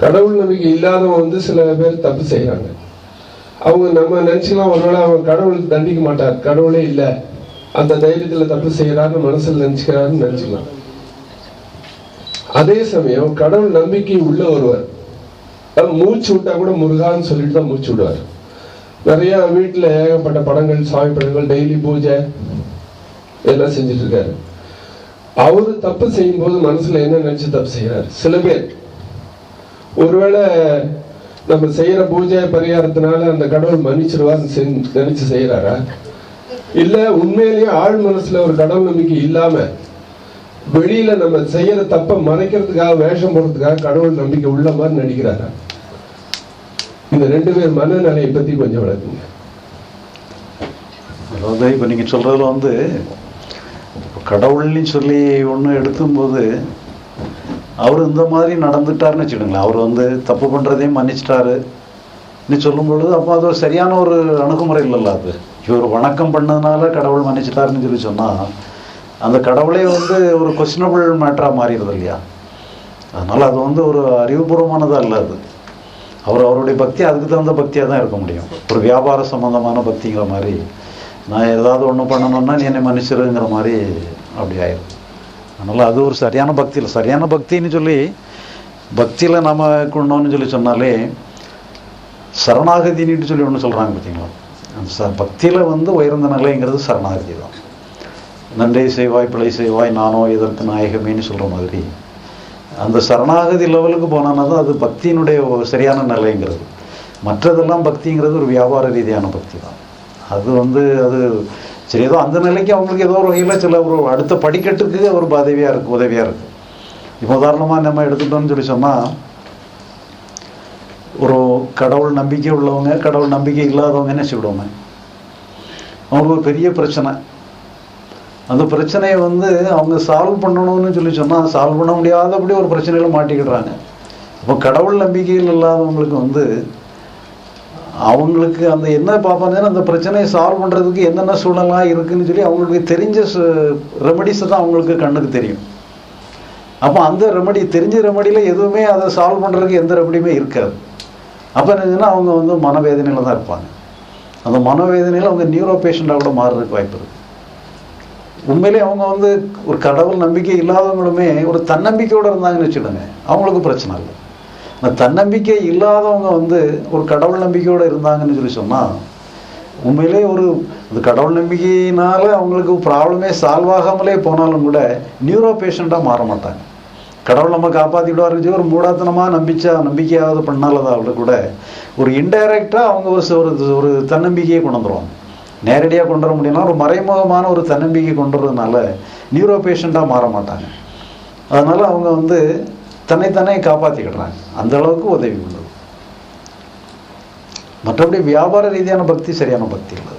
கடவுள் நம்பிக்கை இல்லாதவங்க வந்து சில பேர் தப்பு செய்யறாங்க அவங்க நம்ம நினைச்சுக்கலாம் ஒருவேளை அவன் கடவுள் தண்டிக்க மாட்டார். கடவுளே இல்லை. அந்த தைரியத்துல தப்பு செய்யறாருன்னு மனசுல நினைச்சுக்கிறாருன்னு நினைச்சுக்கலாம். அதே சமயம் கடவுள் நம்பிக்கை உள்ள ஒருவர். அவர் மூச்சு விட்டா கூட முருகான்னு சொல்லிட்டு தான் மூச்சு விடுவார். நிறைய வீட்டுல ஏகப்பட்ட படங்கள் சாமி படங்கள் டெய்லி பூஜை எல்லாம் செஞ்சுட்டு இருக்காரு. அவரு தப்பு செய்யும் போது மனசுல என்ன நினைச்சு தப்பு செய்யறாரு சில பேர். ஒருவேளை நம்ம செய்யற பூஜை பரிகாரத்தினால அந்த கடவுள் மன்னிச்சிருவார்னு செஞ்சு- நினைச்சு செய்யறாரா? இல்ல உண்மையிலேயே ஆழ் மனசுல ஒரு கடவுள் நம்பிக்கை இல்லாம வெளியில நம்ம செய்யற தப்ப மறைக்கிறதுக்காக வேஷம் போடுறதுக்காக கடவுள் நம்பிக்கை உள்ள மாதிரி நடிக்கிறாரா? இந்த ரெண்டு பேர் மனநிலையை பத்தி கொஞ்சம் விளக்குங்க. அதாவது இப்போ நீங்கள் சொல்கிறதுல வந்து கடவுள்னு சொல்லி ஒன்று எடுக்கும்போது அவர் இந்த மாதிரி நடந்துட்டாருன்னு வச்சுக்கோங்களேன். அவர் வந்து தப்பு பண்ணுறதையும் மன்னிச்சிட்டாரு. நீ சொல்லும் பொழுது அப்போ அது ஒரு சரியான ஒரு அணுகுமுறை இல்லைல்ல அது. இவர் வணக்கம் பண்ணதுனால கடவுள் மன்னிச்சிட்டாருன்னு சொல்லி சொன்னால் அந்த கடவுளே வந்து ஒரு கொஸ்டினபிள் மேட்டராக மாறிடுது இல்லையா? அதனால் அது வந்து ஒரு அறிவுபூர்வமானதாக இல்லை அது. அவர் அவருடைய பக்தி அதுக்கு தகுந்த பக்தியாக தான் இருக்க முடியும். ஒரு வியாபார சம்பந்தமான பக்திங்கிற மாதிரி நான் ஏதாவது ஒன்று பண்ணணும்னா நீ என்னை மன்னிச்சிருங்கிற மாதிரி அப்படி ஆயிடும் அதனால் அது ஒரு சரியான பக்தி இல்லை சரியான பக்தின்னு சொல்லி பக்தியில் நம்ம கொண்டோம்னு சொல்லி சொன்னாலே சரணாகதின்னு சொல்லி ஒன்று சொல்கிறாங்க பார்த்தீங்களா அந்த ச பக்தியில் வந்து உயர்ந்த நிலைங்கிறது சரணாகதி தான். நன்றி செய்வாய் பிழை செய்வாய் நானோ இதற்கு நாயகமேன்னு சொல்கிற மாதிரி. அந்த சரணாகதி லெவலுக்கு போனோன்னா தான் அது பக்தியினுடைய சரியான நிலைங்கிறது. மற்றதெல்லாம் பக்திங்கிறது ஒரு வியாபார ரீதியான பக்தி தான். அது வந்து அது சரி ஏதோ அந்த நிலைக்கு அவங்களுக்கு ஏதோ ஒரு வகையில் சில ஒரு அடுத்த படிக்கட்டுக்கு ஒரு உதவியாக இருக்குது உதவியாக இருக்குது இப்போ உதாரணமாக நம்ம எடுத்துட்டோம்னு சொல்லி சொன்னால் ஒரு கடவுள் நம்பிக்கை உள்ளவங்க கடவுள் நம்பிக்கை இல்லாதவங்க என்ன அவங்களுக்கு ஒரு பெரிய பிரச்சனை. அந்த பிரச்சனையை வந்து அவங்க சால்வ் பண்ணணும்னு சொல்லி சொன்னால் சால்வ் பண்ண முடியாதபடி ஒரு பிரச்சனையில் மாட்டிக்கிடுறாங்க. இப்போ கடவுள் நம்பிக்கையில் இல்லாதவங்களுக்கு வந்து அவங்களுக்கு அந்த என்ன பார்ப்பாங்கன்னா அந்த பிரச்சனையை சால்வ் பண்ணுறதுக்கு என்னென்ன சூழலாம் இருக்குன்னு சொல்லி அவங்களுக்கு தெரிஞ்ச ரெமடிஸை தான் அவங்களுக்கு கண்ணுக்கு தெரியும். அப்போ அந்த ரெமடி தெரிஞ்ச ரெமடியில் எதுவுமே அதை சால்வ் பண்ணுறதுக்கு எந்த ரெமடியுமே இருக்காது. அப்போ என்னதுன்னா அவங்க வந்து மனவேதனையில் தான் இருப்பாங்க. அந்த மனவேதனையில் அவங்க நியூரோ பேஷண்ட்டாக கூட மாறுறதுக்கு வாய்ப்பு இருக்குது உண்மையிலே அவங்க வந்து ஒரு கடவுள் நம்பிக்கை இல்லாதவங்களுமே ஒரு தன்னம்பிக்கையோடு இருந்தாங்கன்னு வச்சுடுங்க அவங்களுக்கு பிரச்சனை இல்லை. அந்த தன்னம்பிக்கை இல்லாதவங்க வந்து ஒரு கடவுள் நம்பிக்கையோடு இருந்தாங்கன்னு சொல்லி சொன்னால் உண்மையிலே ஒரு கடவுள் நம்பிக்கையினால அவங்களுக்கு ப்ராப்ளமே சால்வ் ஆகாமலே போனாலும் கூட நியூரோ பேஷண்ட்டாக மாற மாட்டாங்க. கடவுள் நம்ம காப்பாற்றிடுவாருன்னு சொல்லி ஒரு மூடாத்தனமாக நம்பிச்சா நம்பிக்கையாவது பண்ணாலதாவது கூட ஒரு இன்டைரக்டாக அவங்க ஒரு ஒரு ஒரு தன்னம்பிக்கையை கொண்டு வந்துடுவாங்க நேரடியாக கொண்டு வர முடியும்னா ஒரு மறைமுகமான ஒரு தன்னம்பிக்கை கொண்டு வரதுனால நியூரோ பேஷண்ட்டாக மாற மாட்டாங்க. அதனால் அவங்க வந்து தன்னைத்தானே காப்பாற்றிக்கிடுறாங்க அந்த அளவுக்கு உதவி உள்ளது. மற்றபடி வியாபார ரீதியான பக்தி சரியான பக்தி இல்லை